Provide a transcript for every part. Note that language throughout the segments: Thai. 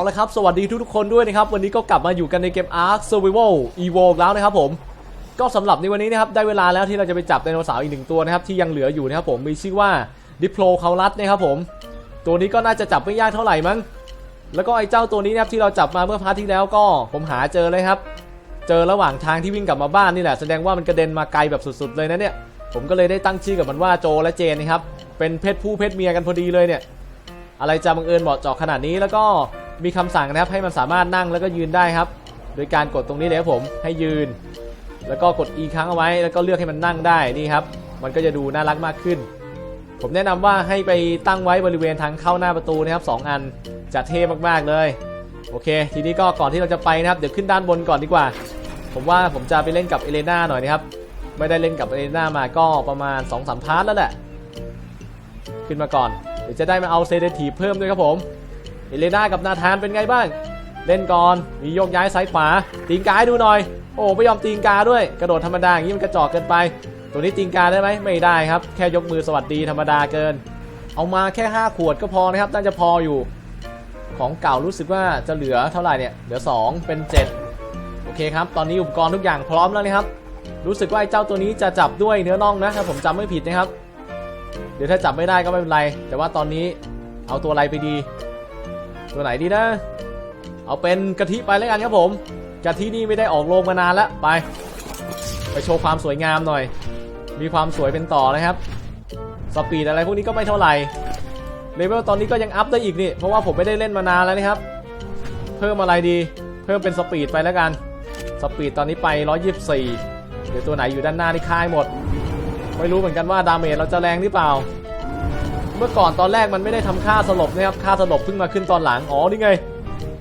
เอาละครับ สวัสดีทุกๆคนด้วยนะครับ วันนี้ก็กลับมาอยู่กันในเกม Ark Survival Evo แล้วนะครับผม ก็สำหรับในวันนี้นะครับ ได้เวลาแล้วที่เราจะไปจับไดโนเสาร์อีกหนึ่งตัวนะครับ ที่ยังเหลืออยู่นะครับผม มีชื่อว่า Diplo c a u l u s นะครับผม ตัวนี้ก็น่าจะจับไม่ยากเท่าไหร่มั้ง แล้วก็ไอ้เจ้าตัวนี้นะครับที่เราจับมาเมื่อพาร์ทที่แล้วก็ผมหาเจอเลยครับ เจอระหว่างทางที่วิ่งกลับมาบ้านนี่แหละ แสดงว่ามันกระเด็นมาไกลแบบสุดๆเลยนะเนี่ย ผมก็เลยได้ตั้งชื่อกับมันว่าโจและเจนนะครับ เป็นเพศผู้เพศเมียกันพอดีเลยเนี่ย อะไรจะบังเอิญเหมาะเจาะขนาดนี้แล้วก็ มีคำสั่งนะครับให้มันสามารถนั่งแล้วก็ยืนได้ครับ โดยการกดตรงนี้เลยครับผมให้ยืน แล้วก็กด E ค้างเอาไว้ แล้วก็เลือกให้มันนั่งได้นี่ครับ มันก็จะดูน่ารักมากขึ้น ผมแนะนำว่าให้ไปตั้งไว้บริเวณทางเข้าหน้าประตูนะครับสองอันจะเท่มากๆเลยโอเค ทีนี้ก็ก่อนที่เราจะไปนะครับ เดี๋ยวขึ้นด้านบนก่อนดีกว่า ผมว่าผมจะไปเล่นกับเอเลน่าหน่อยนะครับ ไม่ได้เล่นกับเอเลน่ามาก็ประมาณ2-3พาร์ทแล้วแหละ ขึ้นมาก่อน เดี๋ยวจะได้มาเอาเซเดทีเพิ่มด้วยครับผม เอเลนากับนาธานเป็นไงบ้าง เล่นก่อน มีโยกย้ายซ้ายขวา ตีนกาให้ดูหน่อย โอ้ไม่ยอมตีนกาด้วย กระโดดธรรมดาอย่างนี้มันกระจอกเกินไป ตัวนี้ตีนกาได้ไหมไม่ได้ครับ แค่ยกมือสวัสดีธรรมดาเกิน เอามาแค่ 5 ขวดก็พอนะครับ น่าจะพออยู่ ของเก่ารู้สึกว่าจะเหลือเท่าไหร่เนี่ย เหลือ 2 เป็น 7 โอเคครับ ตอนนี้อุปกรณ์ทุกอย่างพร้อมแล้วนะครับ รู้สึกว่าไอ้เจ้าตัวนี้จะจับด้วยเนื้อน่องนะถ้าผมจำไม่ผิดนะครับ เดี๋ยวถ้าจับไม่ได้ก็ไม่เป็นไร แต่ว่าตอนนี้เอาตัวอะไรไปดี ตัวไหนดีนะ เอาเป็นกะทิไปแล้วกันครับผมกะทินี่ไม่ได้ออกโรงมานานแล้วไป ไปโชว์ความสวยงามหน่อย มีความสวยเป็นต่อนะครับ สปีดอะไรพวกนี้ก็ไม่เท่าไหร่เลเวลตอนนี้ก็ยังอัพได้อีกนี่เพราะว่าผมไม่ได้เล่นมานานแล้วนะครับ เพิ่มอะไรดี เพิ่มเป็นสปีดไปแล้วกันสปีดตอนนี้ไป 124 เดี๋ยวตัวไหนอยู่ด้านหน้านี่ค่ายหมด ไม่รู้เหมือนกันว่าดาเมจเราจะแรงหรือเปล่า เมื่อก่อนตอนแรกมันไม่ได้ทำค่าสลบนะครับค่าสลบเพิ่งมาขึ้นตอนหลังอ๋อนี่ไง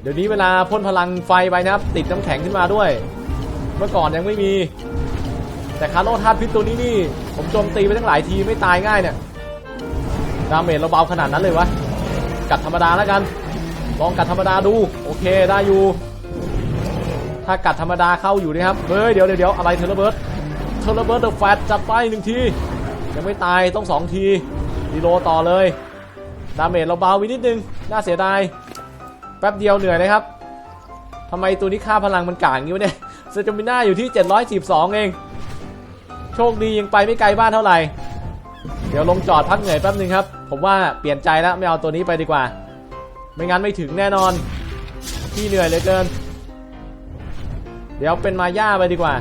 เดี๋ยวนี้เวลาพ่นพลังไฟไปนะครับ ติดน้ำแข็งขึ้นมาด้วย เมื่อก่อนยังไม่มี แต่คาร์โลธาตุพิษตัวนี้นี่ ผมโจมตีไปทั้งหลายทีไม่ตายง่ายเนี่ยดาเมจเราเบาขนาดนั้นเลยวะกัดธรรมดาแล้วกันลองกัดธรรมดาดู โอเคได้อยู่ ถ้ากัดธรรมดาเข้าอยู่นะครับเฮ้ยเดี๋ยวเดี๋ยวเดี๋ยวอะไรเทเลเบิร์ดเทเลเบิร์ดเดอะแฟตจัดไปหนึ่งทียังไม่ตายต้องสองที ดีโลต่อเลย ดาเมจเราเบาไปนิดนึง น่าเสียดาย แป๊บเดียวเหนื่อยเลยครับทำไมตัวนี้ค่าพลังมันก่างอย่างนี้วะเนี่ยเซจมิน่าอยู่ที่ 712 เอง โชคดียังไปไม่ไกลบ้านเท่าไหร่ เดี๋ยวลงจอดพักเหนื่อยแป๊บนึงครับ ผมว่าเปลี่ยนใจแล้วไม่เอาตัวนี้ไปดีกว่า ไม่งั้นไม่ถึงแน่นอน ที่เหนื่อยเหลือเกิน เดี๋ยวเป็นมาย่าไปดีกว่า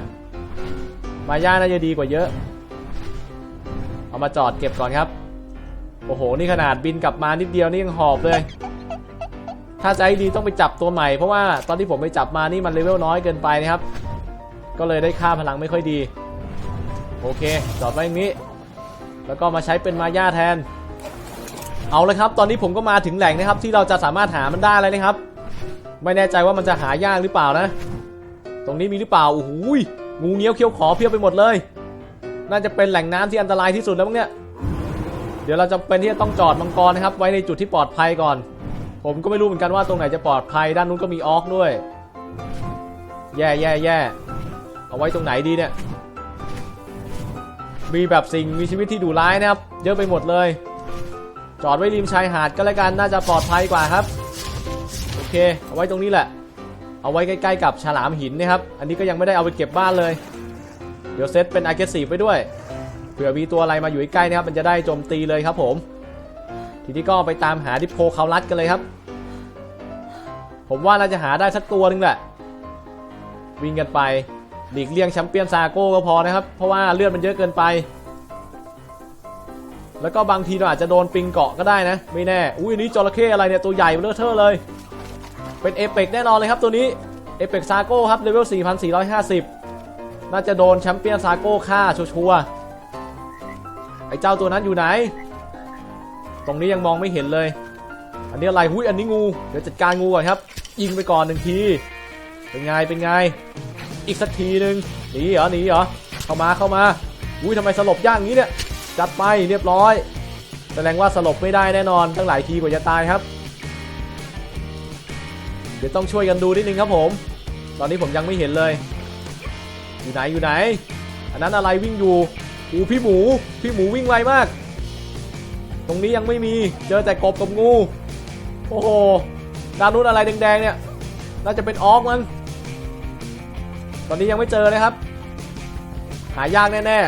มาย่าน่าจะดีกว่าเยอะ เอามาจอดเก็บก่อนครับ โอ้โห นี่ขนาดบินกลับมานิดเดียวนี่ยังหอบเลย ถ้าจะให้ดีต้องไปจับตัวใหม่ เพราะว่าตอนที่ผมไปจับมานี่มันเลเวลน้อยเกินไปนะครับ ก็เลยได้ค่าพลังไม่ค่อยดี โอเค จอดไว้อย่างนี้ แล้วก็มาใช้เป็นมาย่าแทน เอาเลยครับ ตอนนี้ผมก็มาถึงแหล่งนะครับ ที่เราจะสามารถหามันได้เลยนะครับ ไม่แน่ใจว่ามันจะหายากหรือเปล่านะ ตรงนี้มีหรือเปล่า โอ้โหงูเงี้ยวเขี้ยวขอเพียบไปหมดเลย น่าจะเป็นแหล่งน้ำที่อันตรายที่สุดแล้วมั้งเนี่ย ดี๋ยวเราจะเป็นที่จะต้องจอดมังกรนะครับ ไว้ในจุดที่ปลอดภัยก่อน ผมก็ไม่รู้เหมือนกันว่าตรงไหนจะปลอดภัย ด้านนู้นก็มีออกด้วย แย่แย่แย่เอาไว้ตรงไหนดีเนี่ย มีแบบสิ่งมีชีวิตที่ดุร้ายนะครับ เยอะไปหมดเลย จอดไว้ริมชายหาดก็แล้วกันน่าจะปลอดภัยกว่าครับ โอเค เอาไว้ตรงนี้แหละ เอาไว้ใกล้ๆกับฉลามหินนะครับ อันนี้ก็ยังไม่ได้เอาไปเก็บบ้านเลย เดี๋ยวเซตเป็น aggressive ไปด้วย ผื่อมีตัวอะไรมาอยู่ใกล้นะครับมันจะได้โจมตีเลยครับผม ทีนี้ก็ไปตามหาดิโพเคาลัสกันเลยครับ ผมว่าน่าจะหาได้สักตัวหนึงแหละ วิ่งกันไปหลีกเลี่ยงแชมเปี้ยนซาโก้ก็พอนะครับ เพราะว่าเลือดมันเยอะเกินไป แล้วก็บางทีเราอาจจะโดนปิงเกาะก็ได้นะ ไม่แน่ อุ้ยอันนี้จระเข้อะไรเนี่ยตัวใหญ่เบลอเทอร์เลย เป็นเอเปกแน่นอนเลยครับตัวนี้เอเปกซาโก้ครับเลเวล 4450 น่าจะโดนแชมเปี้ยนซาโก้ฆ่าชัวร์ ไอ้เจ้าตัวนั้นอยู่ไหน ตรงนี้ยังมองไม่เห็นเลย อันนี้อะไรหุ้ยอันนี้งู เดี๋ยวจัดการงูก่อนครับ ยิงไปก่อนหนึ่งที เป็นไง เป็นไง อีกสักทีหนึ่งหนีเหรอ หนีเหรอ เข้ามา เข้ามาอุ้ยทำไมสลบยากอย่างนี้เนี่ย จัดไปเรียบร้อย แสดงว่าสลบไม่ได้แน่นอน ตั้งหลายทีกว่าจะตายครับ เดี๋ยวต้องช่วยกันดูนิดนึงครับผม ตอนนี้ผมยังไม่เห็นเลย อยู่ไหน อยู่ไหน อันนั้นอะไรวิ่งอยู่ อูพี่หมู พี่หมูวิ่งไวมาก ตรงนี้ยังไม่มี เจอแต่กบกับงู โอ้โห ด้านนู้นอะไรแดงๆเนี่ย น่าจะเป็นออกมันตอนนี้ยังไม่เจอเลยครับ หายากแน่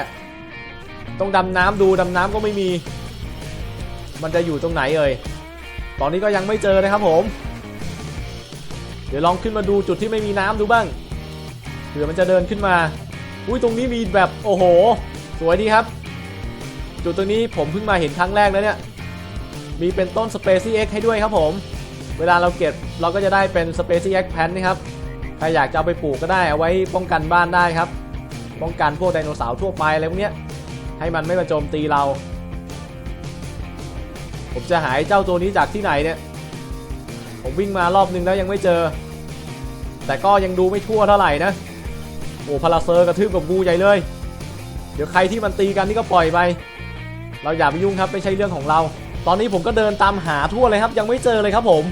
ๆ ต้องดำน้ำดูดำน้ำก็ไม่มี มันจะอยู่ตรงไหนเอ่ย ตอนนี้ก็ยังไม่เจอนะครับผม เดี๋ยวลองขึ้นมาดูจุดที่ไม่มีน้ำดูบ้าง เผื่อมันจะเดินขึ้นมา อุ้ยตรงนี้มีแบบโอ้โห สวยดีครับ จุดตรงนี้ผมเพิ่งมาเห็นครั้งแรกแล้วเนี่ย มีเป็นต้น s p a c y X ให้ด้วยครับผม เวลาเราเก็บเราก็จะได้เป็น s p a c y X แพนนะครับ ใครอยากจะเอาไปปลูกก็ได้เอาไว้ป้องกันบ้านได้ครับ ป้องกันพวกไดโนเสาร์ทั่วไปอะไรพวกเนี้ย ให้มันไม่มาโจมตีเรา ผมจะหายเจ้าตัวนี้จากที่ไหนเนี่ย ผมวิ่งมารอบนึงแล้วยังไม่เจอ แต่ก็ยังดูไม่ทั่วเท่าไหร่นะ โอ้พาราเซอร์กระทืบกับงูใหญ่เลย ดี๋ยวใครที่มันตีกันนี่ก็ปล่อยไป เราอย่าไปยุ่งครับไม่ใช่เรื่องของเรา ตอนนี้ผมก็เดินตามหาทั่วเลยครับ ยังไม่เจอเลยครับผม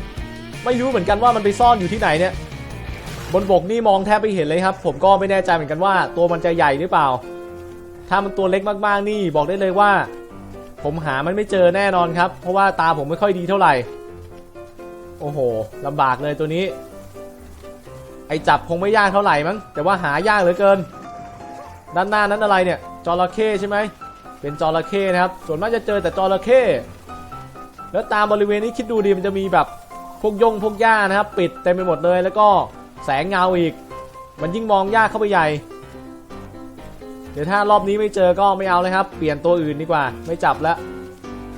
ไม่รู้เหมือนกันว่ามันไปซ่อนอยู่ที่ไหนเนี่ย บนบกนี่มองแทบไม่เห็นเลยครับ ผมก็ไม่แน่ใจเหมือนกันว่า ตัวมันจะใหญ่หรือเปล่า ถ้ามันตัวเล็กมากๆนี่บอกได้เลยว่า ผมหามันไม่เจอแน่นอนครับ เพราะว่าตาผมไม่ค่อยดีเท่าไหร่ โอ้โหลำบากเลยตัวนี้ ไอจับคงไม่ยากเท่าไหร่มั้งแต่ว่าหายากเหลือเกิน ด้านหน้านั้นอะไรเนี่ย จระเข้ใช่ไหม เป็นจระเข้นะครับ ส่วนมากจะเจอแต่จระเข้ แล้วตามบริเวณนี้คิดดูดีมันจะมีแบบพวกยงพวกหญ้านะครับ ปิดเต็มไปหมดเลย แล้วก็แสงเงาอีก มันยิ่งมองยากเข้าไปใหญ่ เดี๋ยวถ้ารอบนี้ไม่เจอก็ไม่เอาเลยครับ เปลี่ยนตัวอื่นดีกว่า ไม่จับแล้ว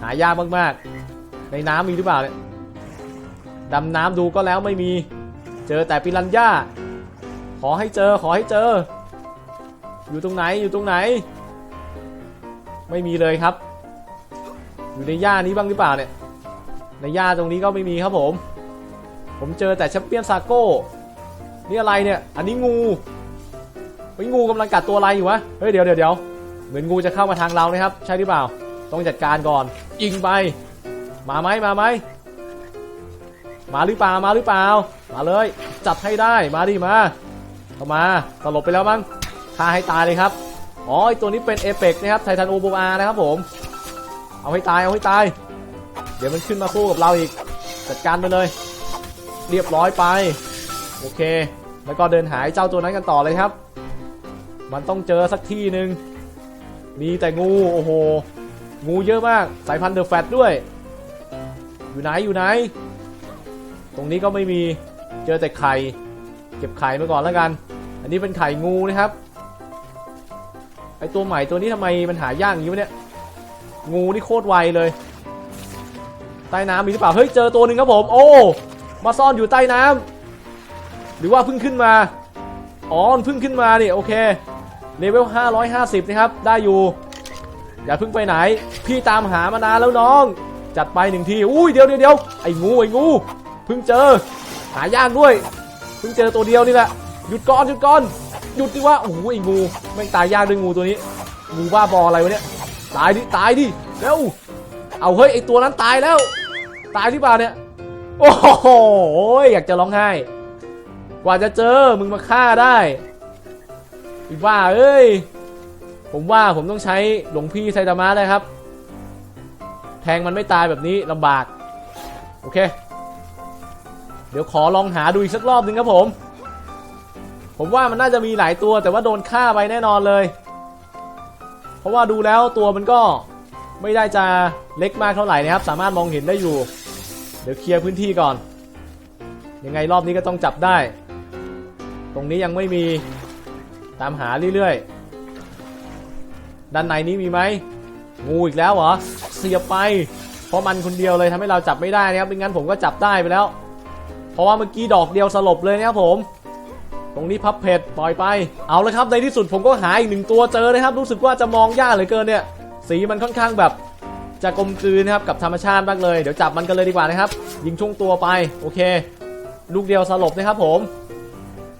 หายากมากๆ ในน้ำมีหรือเปล่าเนี่ยดำน้ำดูก็แล้วไม่มี เจอแต่ปิรันย่า ขอให้เจอขอให้เจอ อยู่ตรงไหนอยู่ตรงไหน ไม่มีเลยครับ อยู่ในหญ้านี้บ้างหรือเปล่าเนี่ย ในหญ้าตรงนี้ก็ไม่มีครับผม ผมเจอแต่แชมเปี้ยนซาโก้นี่อะไรเนี่ย อันนี้งูเฮ้งูกำลังกัดตัวอะไรอยู่วะเฮ้ยเดี๋ยวเดี๋ยวเดี๋ยวเหมือนงูจะเข้ามาทางเรานะครับ ใช่หรือเปล่า ต้องจัดการก่อนยิงไป มาไหมมาไหมมาหรือเปล่ามาหรือเปล่า มาเลย จัดให้ได้มาดิมาเข้ามาสลบไปแล้วมั้ง ฆ่าให้ตายเลยครับอ๋อตัวนี้เป็นเอเปกนะครับไททันโอโบอานะครับผม เอาให้ตายเอาให้ตาย เดี๋ยวมันขึ้นมาสู้กับเราอีก จัดการไปเลย เรียบร้อยไป โอเค แล้วก็เดินหายเจ้าตัวนั้นกันต่อเลยครับ มันต้องเจอสักที่หนึ่งมีแต่งูโอ้โห งูเยอะมากสายพันธุ์เดอะแฟตด้วย อยู่ไหนอยู่ไหน ตรงนี้ก็ไม่มีเจอแต่ไข่ เก็บไข่มาก่อนแล้วกัน อันนี้เป็นไข่งูนะครับ ไอตัวใหม่ตัวนี้ทำไมมันหายากอย่างนี้วะเนี่ย งูนี่โคตรไวเลย ใต้น้ำมีหรือเปล่า เฮ้ย เจอตัวหนึ่งครับผม โอ้ มาซ่อนอยู่ใต้น้ำ หรือว่าเพิ่งขึ้นมา อ๋อเพิ่งขึ้นมานี่โอเค เลเวล 550 นะครับ ได้อยู่ อย่าเพิ่งไปไหน พี่ตามหามานานแล้วน้อง จัดไปหนึ่งที อุ้ยเดี๋ยวเดี๋ยวเดี๋ยวไอ้งูไอ้งู เพิ่งเจอ หายากด้วย เพิ่งเจอตัวเดียวนี่แหละ หยุดก่อนหยุดก่อน หยุดดิว่าโอ้โหไอ้งูไม่งตายยากด้วยงูตัวนี้ งูบ้าบออะไรวะเนี่ย ตายดิ ตายดิ เร็ว เอาเฮ้ยไอตัวนั้นตายแล้ว ตายที่เปล่าเนี่ย โอ้โห อยากจะร้องไห้ กว่าจะเจอ มึงมาฆ่าได้อีบ้าเอ้ย ผมว่าผมต้องใช้หลวงพี่ไซตามะเลยครับ แทงมันไม่ตายแบบนี้ลำบาก โอเค เดี๋ยวขอลองหาดูอีกสักรอบหนึ่งครับผม ผมว่ามันน่าจะมีหลายตัวแต่ว่าโดนฆ่าไปแน่นอนเลย เพราะว่าดูแล้วตัวมันก็ไม่ได้จะเล็กมากเท่าไหร่นะครับ สามารถมองเห็นได้อยู่ เดี๋ยวเคลียร์พื้นที่ก่อน ยังไงรอบนี้ก็ต้องจับได้ ตรงนี้ยังไม่มีตามหาเรื่อยๆ ด้านในนี้มีไหมงูอีกแล้วเหรอ เสียบไป เพราะมันคนเดียวเลยทำให้เราจับไม่ได้นะครับไม่งั้นผมก็จับได้ไปแล้ว เพราะว่าเมื่อกี้ดอกเดียวสลบเลยนะครับผม ตรงนี้พับเพจปล่อยไป เอาลยครับในที่สุดผมก็หาอีกหนึ่งตัวเจอนะครับ รู้สึกว่าจะมองยากเหลือเกินเนี่ย สีมันค่อนข้างแบบจะกลมกลืนนะครับกับธรรมชาติมากเลย เดี๋ยวจับมันกันเลยดีกว่านะครับ ยิงช่วงตัวไป โอเค ลูกเดียวสลบนะครับผม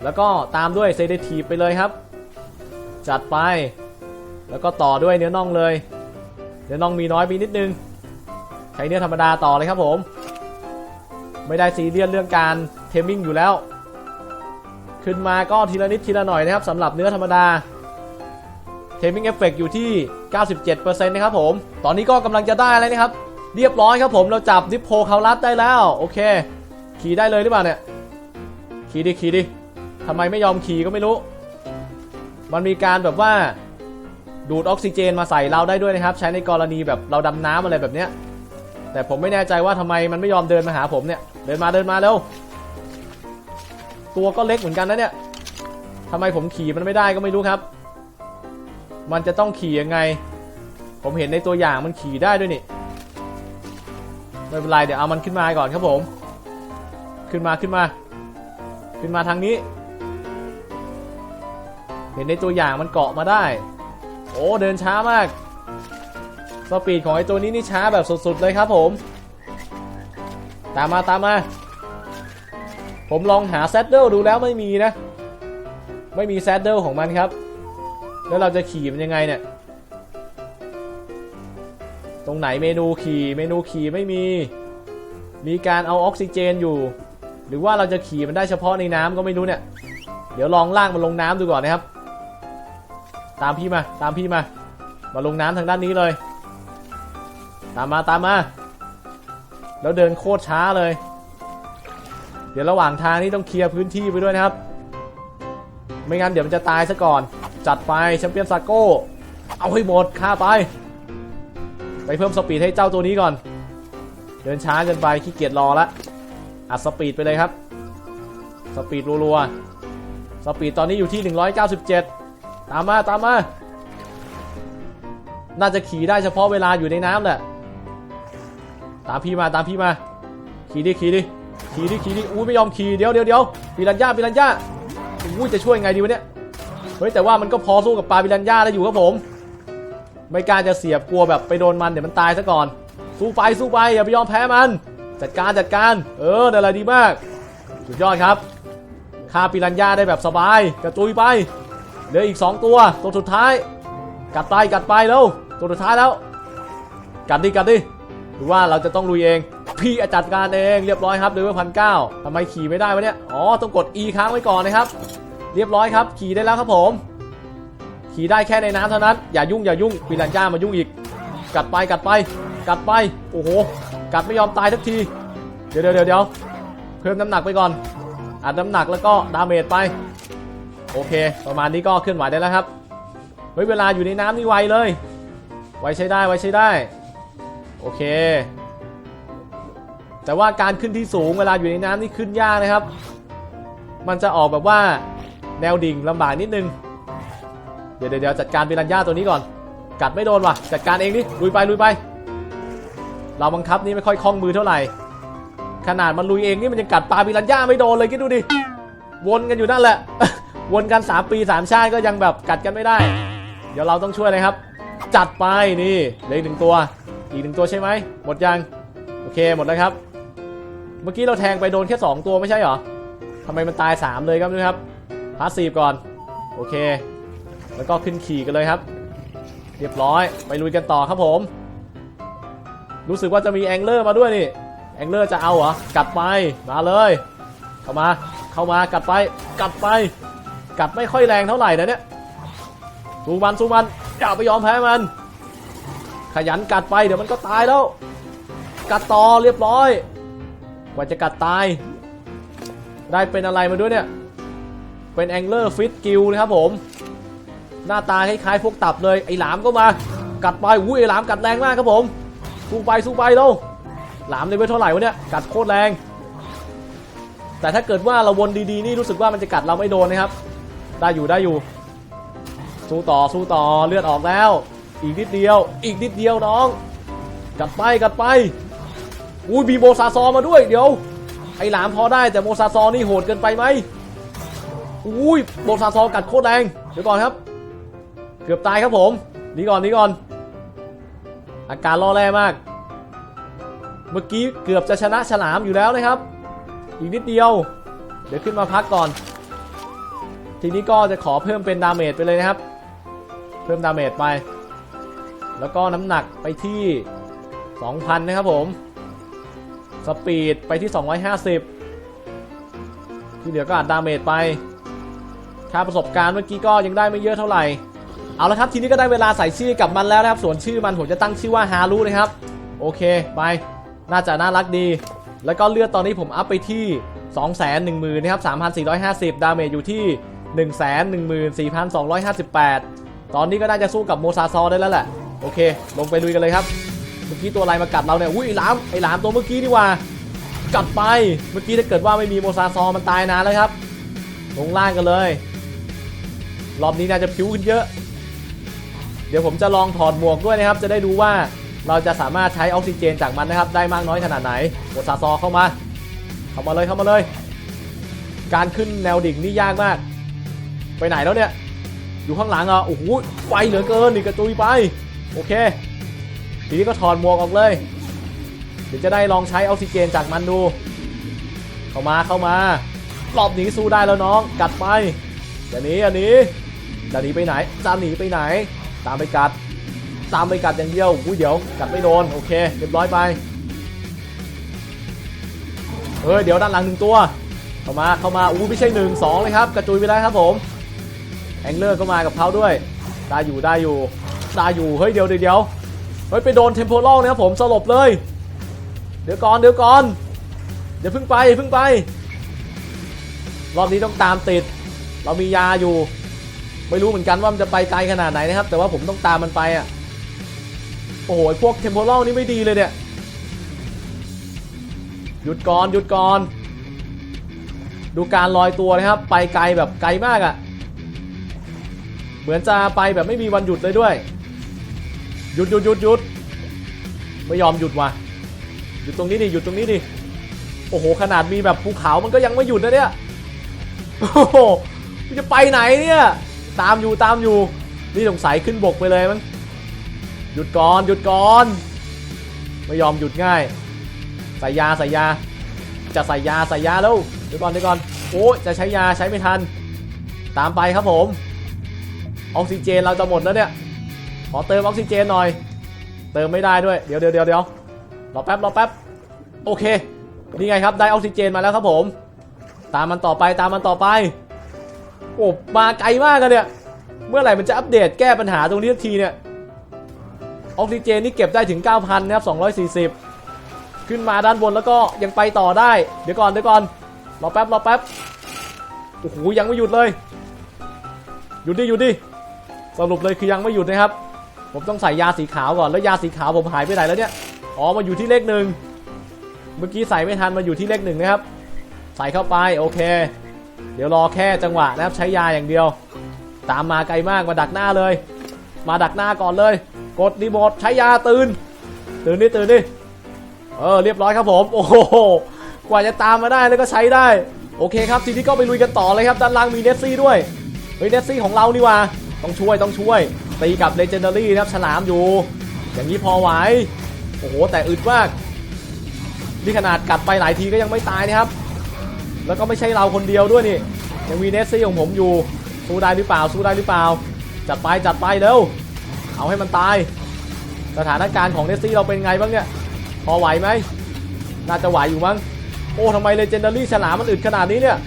แล้วก็ตามด้วยเซเดทีฟไปเลยครับ จัดไป แล้วก็ต่อด้วยเนื้อน่องเลย เนื้อน่องมีน้อยมีนิดนึง ใช้เนื้อธรรมดาต่อเลยครับผม ไม่ได้ซีเรียสเรื่องการเทมมิ่งอยู่แล้ว ขึ้นมาก็ทีละนิดทีละหน่อยนะครับสำหรับเนื้อธรรมดาเทมิ่งเอฟเฟกอยู่ที่ 97%นะครับผม ตอนนี้ก็กำลังจะได้แล้วนะครับ เรียบร้อยครับผมเราจับดิโพคารัสได้แล้ว โอเค ขี่ได้เลยหรือเปล่าเนี่ย ขี่ดิขี่ดิทำไมไม่ยอมขี่ก็ไม่รู้ มันมีการแบบว่า ดูดออกซิเจนมาใส่เราได้ด้วยนะครับ ใช้ในกรณีแบบเราดำน้ำอะไรแบบเนี้ยแต่ผมไม่แน่ใจว่าทำไมมันไม่ยอมเดินมาหาผมเนี่ย เดินมาเดินมาเร็ว ตัวก็เล็กเหมือนกันนะเนี่ยทำไมผมขี่มันไม่ได้ก็ไม่รู้ครับ มันจะต้องขี่ยังไง ผมเห็นในตัวอย่างมันขี่ได้ด้วยนี่ไม่เป็นไรเดี๋ยวเอามันขึ้นมาก่อนครับผม ขึ้นมาขึ้นมา ขึ้นมาทางนี้ เห็นในตัวอย่างมันเกาะมาได้ โอ้เดินช้ามาก สปีดของไอตัวนี้นี่ช้าแบบสุดๆเลยครับผม ตามมาตามมา ผมลองหาแซดเดิลดูแล้วไม่มีนะ ไม่มีแซดเดิลของมันครับ แล้วเราจะขี่มันยังไงเนี่ย ตรงไหนเมนูขี่เมนูขี่ไม่มี มีการเอาออกซิเจนอยู่ หรือว่าเราจะขี่มันได้เฉพาะในน้ำก็ไม่รู้เนี่ย เดี๋ยวลองลากมันลงน้ำดูก่อนนะครับ ตามพี่มา ตามพี่มา มาลงน้ำทางด้านนี้เลย ตามมาตามมา แล้วเดินโคตรช้าเลย เดี๋ยวระหว่างทางนี้ต้องเคลียร์พื้นที่ไปด้วยนะครับ ไม่งั้นเดี๋ยวมันจะตายซะก่อน จัดไปแชมเปี้ยนซาโก้ เอาให้หมดฆ่าไป ไปเพิ่มสปีดให้เจ้าตัวนี้ก่อน เดินช้าเกินไปขี้เกียจรอละอัดสปีดไปเลยครับ สปีดรัวๆ สปีดตอนนี้อยู่ที่ 197 ตามมาตามมา น่าจะขี่ได้เฉพาะเวลาอยู่ในน้ำแหละ ตามพี่มาตามพี่มา ขี่ดิขี่ดิ ขี่ดิขี่ดิอุ้ยไม่ยอมขี่เดี๋ยวเดี๋ยวเดี๋ยวปิรันย่าปิรันย่าอุ้ยจะช่วยไงดีวะเนี่ยเฮ้ยแต่ว่ามันก็พอสู้กับปลาปิรันย่าได้อยู่ครับผมไม่กล้าจะเสียบกลัวแบบไปโดนมันเดี๋ยวมันตายซะก่อน สู้ไปสู้ไปอย่าไปยอมแพ้มัน จัดการจัดการ เออนั่นแหละดีมาก สุดยอดครับฆ่าปิรันย่าได้แบบสบายกระจุยไปเหลืออีก 2 ตัว ตัวสุดท้าย กัดไปกัดไปแล้วตัวสุดท้ายแล้ว กัดดิกัดดิหรือว่าเราจะต้องลุยเอง พี่จัดการเองเรียบร้อยครับเลเวลพันเก้าทำไมขี่ไม่ได้วะเนี่ย อ๋อ ต้องกด E ค้างไว้ก่อนนะครับ เรียบร้อยครับ ขี่ได้แล้วครับผม ขี่ได้แค่ในน้ำเท่านั้น อย่ายุ่งอย่ายุ่งปิรันย่ามายุ่งอีก กัดไปกัดไป กัดไป โอ้โห กัดไม่ยอมตายสักทีเดี๋ยวเดี๋ยวเดี๋ยวเดี๋ยวเพิ่มน้ำหนักไปก่อน อัดน้ำหนักแล้วก็ดาเมจไป โอเค ประมาณนี้ก็เคลื่อนไหวได้แล้วครับ เฮ้ย เวลาอยู่ในน้ำนี่ไวเลย ไวใช้ได้ไวใช้ได้ โอเค แต่ว่าการขึ้นที่สูงเวลาอยู่ในน้ำนี่ขึ้นยากนะครับ มันจะออกแบบว่าแนวดิ่งลำบากนิดนึง เดี๋ยวเดี๋ยวจัดการปิรันย่าตัวนี้ก่อน กัดไม่โดนว่ะ จัดการเองดิลุยไปลุยไป เราบังคับนี่ไม่ค่อยคล่องมือเท่าไหร่ ขนาดมันลุยเองนี่มันยังกัดปลาปิรันย่าไม่โดนเลยคิดดูดิ วนกันอยู่นั่นแหละ วนกัน3ปี3ชาติก็ยังแบบกัดกันไม่ได้ เดี๋ยวเราต้องช่วยเลยครับ จัดไปนี่เหลืออีกหนึ่งตัว อีกหนึ่งตัวใช่ไหมหมดยังโอเคหมดแล้วครับ เมื่อกี้เราแทงไปโดนแค่ 2 ตัวไม่ใช่เหรอทำไมมันตาย 3 เลยครับดูครับพาสซีฟก่อน โอเค แล้วก็ขึ้นขี่กันเลยครับ เรียบร้อย ไปลุยกันต่อครับผม รู้สึกว่าจะมีแองเลอร์มาด้วยนี่ แองเลอร์จะเอาเหรอ กัดไป มาเลย เข้ามา เข้ามา กัดไป กัดไป กัดไม่ค่อยแรงเท่าไหร่นะเนี่ยสู้มันสู้มัน อย่าไปยอมแพ้มัน ขยันกัดไปเดี๋ยวมันก็ตายแล้ว กัดต่อเรียบร้อย ว่าจะกัดตาย ได้เป็นอะไรมาด้วยเนี่ย เป็นแองเลอร์ฟิตกิลนะครับผม หน้าตาคล้ายๆพวกตับเลย ไอ้หลามก็มา กัดไปอุ้ยไอ้หลามกัดแรงมากครับผมสู้ไปสู้ไปแล้วหลามเลเวลเท่าไหร่วะเนี่ย กัดโคตรแรง แต่ถ้าเกิดว่าเราวนดีๆนี่รู้สึกว่ามันจะกัดเราไม่โดนนะครับ ได้อยู่ได้อยู่ สู้ต่อสู้ต่อเลือดออกแล้ว อีกนิดเดียว อีกนิดเดียวน้อง กัดไปกัดไป อุ้ยมีโมซาซอมาด้วย เดี๋ยว ไอหลามพอได้แต่โมซาซอนี่โหดเกินไปไหมอุ้ยโมซาซอกัดโคตรแรง เดี๋ยวก่อนครับ เกือบตายครับผมนี่ก่อนนี่ก่อน อาการล่อแร่มาก เมื่อกี้เกือบจะชนะฉลามอยู่แล้วนะครับ อีกนิดเดียว เดี๋ยวขึ้นมาพักก่อน ทีนี้ก็จะขอเพิ่มเป็นดาเมจไปเลยนะครับ เพิ่มดาเมจไป แล้วก็น้ำหนักไปที่ 2,000 นะครับผม สปีดไปที่ 250 ที่เหลือก็อัดดาเมจไปค่าประสบการณ์เมื่อกี้ก็ยังได้ไม่เยอะเท่าไหร่ เอาละครับทีนี้ก็ได้เวลาใส่ชื่อกับมันแล้วนะครับ ส่วนชื่อมันผมจะตั้งชื่อว่าฮารุนะครับ โอเคไปน่าจะน่ารักดี แล้วก็เลือดตอนนี้ผมอัพไปที่ 2 1 0 0 0 0นะครับ3,450 ดาเมจอยู่ที่ 114,258 ตอนนี้ก็น่าจะสู้กับโมซาซอได้แล้วแหละ โอเค ลงไปลุยกันเลยครับ มื่อกี้ตัวอะไรมากัดเราเนี่ยอุ้ยไอหลามไอ้หลามตัวเมื่อกี้นี่ว่ากัดไปเมื่อกี้ถ้าเกิดว่าไม่มีโมซาซอมันตายนานแล้วครับ ลงล่างกันเลย รอบนี้น่าจะผิวขึ้นเยอะ เดี๋ยวผมจะลองถอดหมวกด้วยนะครับ จะได้ดูว่าเราจะสามารถใช้ออกซิเจนจากมันนะครับ ได้มากน้อยขนาดไหนโมซาซอเข้ามา เข้ามาเลยเข้ามาเลย การขึ้นแนวดิ่งนี่ยากมาก ไปไหนแล้วเนี่ยอยู่ข้างหลังอะโอ้โหไวเหลือเกินนี่กระตุยไป โอเค ทีนี้ก็ถอดหมวกออกเลย เดี๋ยวจะได้ลองใช้ออกซิเจนจากมันดู เข้ามาเข้ามารอบนี้สู้ได้แล้วน้อง กัดไปอย่าหนีอย่าหนีจะหนีไปไหนจะหนีไปไหน ตามไปกัด ตามไปกัดอย่างเดียวอุ้ยเดี๋ยวกัดไม่โดนโอเคเรียบร้อยไปเฮ้ยเดี๋ยวด้านหลังหนึ่งตัว เข้ามาเข้ามาอู้ไม่ใช่หนึ่งสองเลยครับ กระจุยไปแล้ครับผมแองเลอร์ก็มากับเขาด้วยได้อยู่ได้อยู่ได้อยู่เฮ้ยเดี๋ยวเดี๋ยว เฮ้ยไปโดนเทมโพลนะครับผมสลบเลย เดี๋ยวก่อนเดี๋ยวก่อนเดี๋ยวพิ่งไปพิ่งไป รอบนี้ต้องตามติด เรามียาอยู่ ไม่รู้เหมือนกันว่ามันจะไปไกลขนาดไหนนะครับ แต่ว่าผมต้องตามมันไปอะโอ้โหพวกเทมโพลนี่ไม่ดีเลยเนี่ยหยุดก่อนหยุดก่อน ดูการลอยตัวนะครับ ไปไกลแบบไกลมากอะ่ะ เหมือนจะไปแบบไม่มีวันหยุดเลยด้วย หยุดหยุดหยุดหยุดไม่ยอมหยุดว่ะหยุดตรงนี้ดิหยุดตรงนี้ดิโอ้โหขนาดมีแบบภูเขา มันก็ยังไม่หยุดนะเนี่ยโอ้โหมันจะไปไหนเนี่ยตามอยู่ตามอยู่นี่สงสัยขึ้นบกไปเลยมั้งหยุดก่อนหยุดก่อนไม่ยอมหยุดง่ายใส่ยาใส่ยา จะใส่ยาใส่ยาแล้วเดี๋ยวก่อนเดี๋ยวก่อนโอ้จะใช้ยาใช้ไม่ทัน ตามไปครับผมออกซิเจนเราจะหมดแล้วเนี่ย ขอเติมออกซิเจนหน่อย เติมไม่ได้ด้วย เดี๋ยวเดี๋ยวเดี๋ยวเดี๋ยวรอแป๊บรอแป๊บ โอเค นี่ไงครับ ได้ออกซิเจนมาแล้วครับผม ตามมันต่อไปตามมันต่อไป โอ้ มาไกลมากกันเนี่ย เมื่อไหร่มันจะอัปเดตแก้ปัญหาตรงนี้สักทีเนี่ย ออกซิเจนนี่เก็บได้ถึง 9,000 นะครับ 240 ขึ้นมาด้านบนแล้วก็ยังไปต่อได้ เดี๋ยวก่อนเดี๋ยวก่อน รอแป๊บรอแป๊บ โอ้โห ยังไม่หยุดเลย หยุดดิหยุดดิ สรุปเลยคือยังไม่หยุดนะครับ ผมต้องใส่ยาสีขาวก่อนแล้วยาสีขาวผมหายไปไหนแล้วเนี่ยอ๋อมาอยู่ที่เลขหนึ่งเมื่อกี้ใส่ไม่ทันมาอยู่ที่เลขหนึ่งนะครับ ใส่เข้าไปโอเค เดี๋ยวรอแค่จังหวะนะครับใช้ยาอย่างเดียว ตามมาไกลมากมาดักหน้าเลย มาดักหน้าก่อนเลย กดรีโมทใช้ยาตื่น ตื่นดิตื่นดิเออเรียบร้อยครับผม โอ้โหกว่าจะตามมาได้แล้วก็ใช้ได้โอเคครับทีนี้ก็ไปลุยกันต่อเลยครับด้านล่างมีเนสซี่ด้วยเฮ้ยเนสซี่ของเรานี่ว่าต้องช่วยต้องช่วย ตีกับเลเจนดารี่นะครับฉลามอยู่ อย่างนี้พอไหวโอ้โหแต่อึดมากนี่ขนาดกัดไปหลายทีก็ยังไม่ตายนะครับ แล้วก็ไม่ใช่เราคนเดียวด้วยนี่ยังมีเนสซี่ของผมอยู่สู้ได้หรือเปล่าสู้ได้หรือเปล่า จัดไปจัดไปเร็วเอาให้มันตาย สถานการณ์ของเนสซี่เราเป็นไงบ้างเนี่ยพอไหวไหมน่าจะไหวอยู่มั้งโอ้ทำไมเลเจนดารี่ฉลามมันอึดขนาดนี้เนี่ย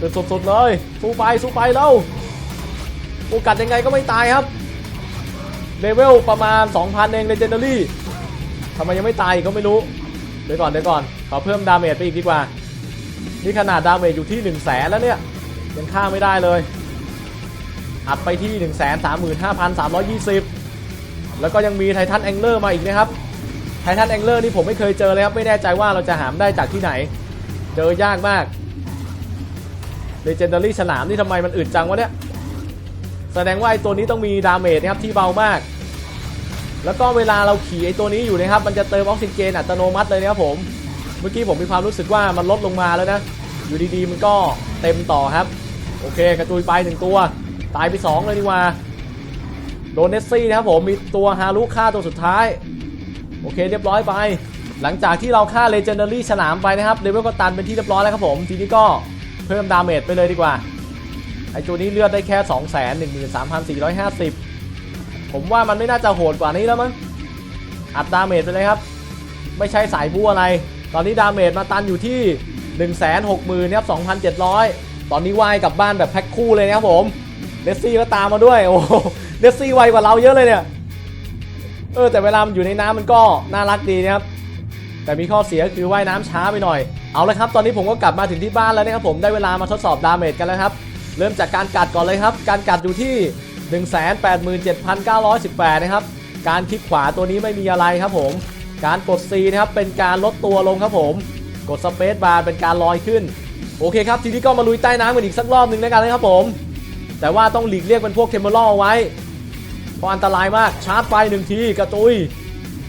อึดสุดๆเลยสู้ไปสู้ไปแล้ว โอกัดยังไงก็ไม่ตายครับเลเวลประมาณ 2,000 เองเลเจนดารี่ทำไมยังไม่ตายอีกก็ไม่รู้ เดี๋ยวก่อนเดี๋ยวก่อนขอเพิ่มดาเมจไปอีกดีกว่า นี่ขนาดดาเมจอยู่ที่ 1 0 0 0 0แสนแล้วเนี่ย ยังฆ่าไม่ได้เลย อัดไปที่ 1 3 5 3 2 0 แล้วก็ยังมีไททันแองเลอร์มาอีกนะครับไททันแองเลอร์นี่ผมไม่เคยเจอเลยครับ ไม่แน่ใจว่าเราจะหามได้จากที่ไหน เจอยากมากเลเจนดารี่ฉลามนี่ทำไมมันอึดจังวะเนี่ย แสดงว่าไอตัวนี้ต้องมีดาเมจนะครับที่เบามาก แล้วก็เวลาเราขี่ไอตัวนี้อยู่นะครับ มันจะเติมออกซิเจนอัตโนมัติเลยนะครับผม เมื่อกี้ผมมีความรู้สึกว่ามันลดลงมาแล้วนะ อยู่ดีๆมันก็เต็มต่อครับ โอเค กระจุยไปหนึ่งตัว ตายไปสองเลยดีกว่า โดนเนสซี่นะครับผม มีตัวฮารุฆ่าตัวสุดท้าย โอเคเรียบร้อยไป หลังจากที่เราฆ่าเลเจนดารี่ฉลามไปนะครับเลเวลก็ตันเป็นที่เรียบร้อยแล้วครับผม ทีนี้ก็เพิ่มดาเมจไปเลยดีกว่า ไอตัวนี้เลือดได้แค่ 2 1 3 4 5 0 ผมว่ามันไม่น่าจะโหดกว่านี้แล้วมั้ง อัดดาเมจไปเลยครับ ไม่ใช่สายบูอะไร ตอนนี้ดาเมจมาตันอยู่ที่ 1 6 0 0 0 0นะครับ2,700 ตอนนี้ว่ายกลับบ้านแบบแพ็คคู่เลยนะครับผมเนสซี่ก็ตามมาด้วย โอ้โหเนสซี่ไวกว่าเราเยอะเลยเนี่ย เออแต่เวลามันอยู่ในน้ำมันก็น่ารักดีนะครับ แต่มีข้อเสียคือว่ายน้ำช้าไปหน่อย เอาละครับ ตอนนี้ผมก็กลับมาถึงที่บ้านแล้วนะครับผม ได้เวลามาทดสอบดาเมจกันแล้วครับ เริ่มจากการกัดก่อนเลยครับ การกัดอยู่ที่ 187,918 นะครับ การคลิกขวาตัวนี้ไม่มีอะไรครับผม การกด C นะครับเป็นการลดตัวลงครับผม กดสเปซบาร์เป็นการลอยขึ้น โอเคครับ ทีนี้ก็มาลุยใต้น้ำกันอีกสักรอบหนึ่งแล้วกันนะครับผม แต่ว่าต้องหลีกเลี่ยงเป็นพวกเทมเบอร์ลเอาไว้เพราะอันตรายมากชาร์จไฟหนึ่งทีกระตุย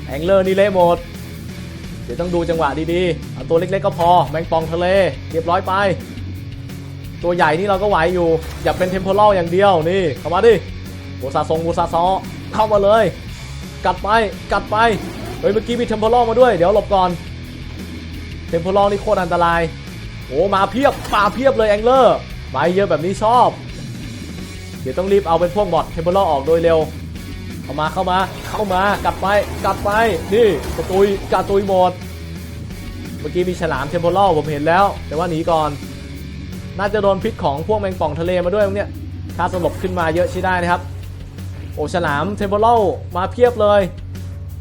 แองเลอร์นี่เละหมด เดี๋ยวต้องดูจังหวะดีๆ เอาตัวเล็กๆก็พอ แมงปองทะเลเรียบร้อยไป ตัวใหญ่นี่เราก็ไหวอยู่ อย่าเป็นเทมเพลอย่างเดียวนี่เข้ามาดิบูซาทรงบูซาซอเข้ามาเลย กัดไปกัดไปเฮ้ยเมื่อกี้มีเทมเพลมาด้วย เดี๋ยวหลบก่อนเทมเพลนี่โคตรอันตรายโอ้มาเพียบมาเพียบเลยแองเลอร์ใบเยอะแบบนี้ชอบ เดี๋ยวต้องรีบเอาเป็นพวกบอทเทมเพลออกโดยเร็วเข้ามาเข้ามาเข้ามากลับไปกลับไปนี่กระตุยกระตุยหมดเมื่อกี้มีฉลามเทมโพลผมเห็นแล้ว แต่ว่าหนีก่อน น่าจะโดนพิษของพวกแมงป่องทะเลมาด้วยมั้งเนี่ยค่าสลบขึ้นมาเยอะใช้ได้นะครับ โอ้ฉลามเทมโพลมาเพียบเลย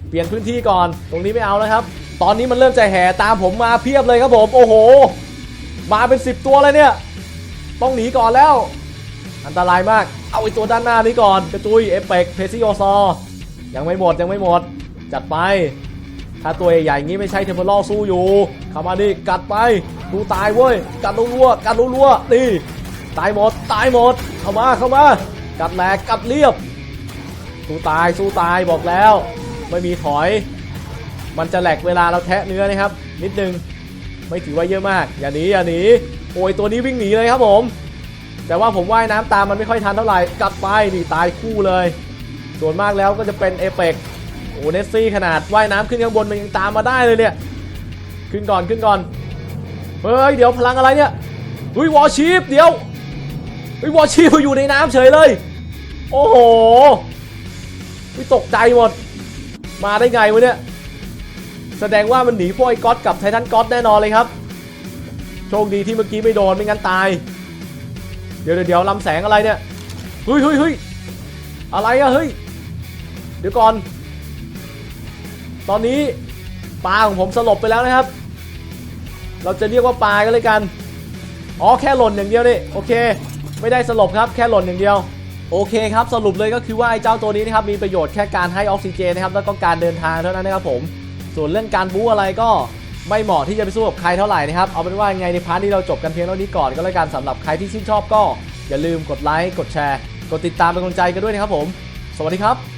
เปลี่ยนพื้นที่ก่อน ตรงนี้ไม่เอาแล้วครับ ตอนนี้มันเริ่มใจแห่ตามผมมาเพียบเลยครับผม โอ้โห มาเป็น 10 ตัวเลยเนี่ย ต้องหนีก่อนแล้ว อันตรายมาก เอาไอตัวด้านหน้านี้ก่อนกระจุยเอฟเฟกเพซิโอซอ ยังไม่หมดยังไม่หมด จัดไป ถ้าตัวใหญ่ๆอย่างนี้ไม่ใช่เทมเพลสู้อยู่เข้ามาดิกัดไปดูตายเว้ยกัดรัวๆกัดรัวๆนี่ตายหมดตายหมดเข้ามาเข้ามากัดแหลกกัดเรียบสู้ตายสู้ตายบอกแล้ว ไม่มีถอย มันจะแหลกเวลาเราแทะเนื้อนะครับ นิดนึงไม่ถือว่าเยอะมาก อย่าหนีอย่าหนีโอ้ยตัวนี้วิ่งหนีเลยครับผม แต่ว่าผมว่ายน้ำตามมันไม่ค่อยทันเท่าไหร่กลับไปนี่ตายคู่เลย ส่วนมากแล้วก็จะเป็นเอเปก อ้เนสซี่ขนาดว่ายน้ำขึ้นข้างบนมันยังตามมาได้เลยเนี่ย ขึ้นก่อนขึ้นก่อน เฮ้ยเดี๋ยวพลังอะไรเนี่ยเฮ้ยวอชีฟเดี๋ยวเฮ้ยวอชีฟอยู่ในน้ำเฉยเลย โอ้โหตกใจหมด มาได้ไงวะเนี่ย แสดงว่ามันหนีพวกไอ้ก๊อตกับไททันก๊อตแน่นอนเลยครับ โชคดีที่เมื่อกี้ไม่โดนไม่งั้นตาย เดี๋ยวเดี๋ยวเดี๋ยวลำแสงอะไรเนี่ย เฮ้ยเฮ้ยเฮ้ยอะไรอะเฮ้ย เดี๋ยวก่อน ตอนนี้ปลาของผมสลบไปแล้วนะครับ เราจะเรียกว่าปลากันเลยกัน อ๋อแค่หล่นอย่างเดียวนี่โอเค ไม่ได้สลบครับแค่หล่นอย่างเดียว โอเคครับสรุปเลยก็คือว่าไอ้เจ้าตัวนี้นะครับมีประโยชน์แค่การให้ออกซิเจนนะครับแล้วก็การเดินทางเท่านั้นนะครับผม ส่วนเรื่องการบู๊อะไรก็ไม่เหมาะที่จะไปสู้กับใครเท่าไหร่นะครับ เอาเป็นว่าไงในพาร์ทนี้เราจบกันเพียงเท่านี้ก่อนก็แล้วกันสำหรับใครที่ชื่นชอบก็ อย่าลืมกดไลค์กดแชร์ กดติดตามเป็นกำลังใจกันด้วยนะครับผม สวัสดีครับ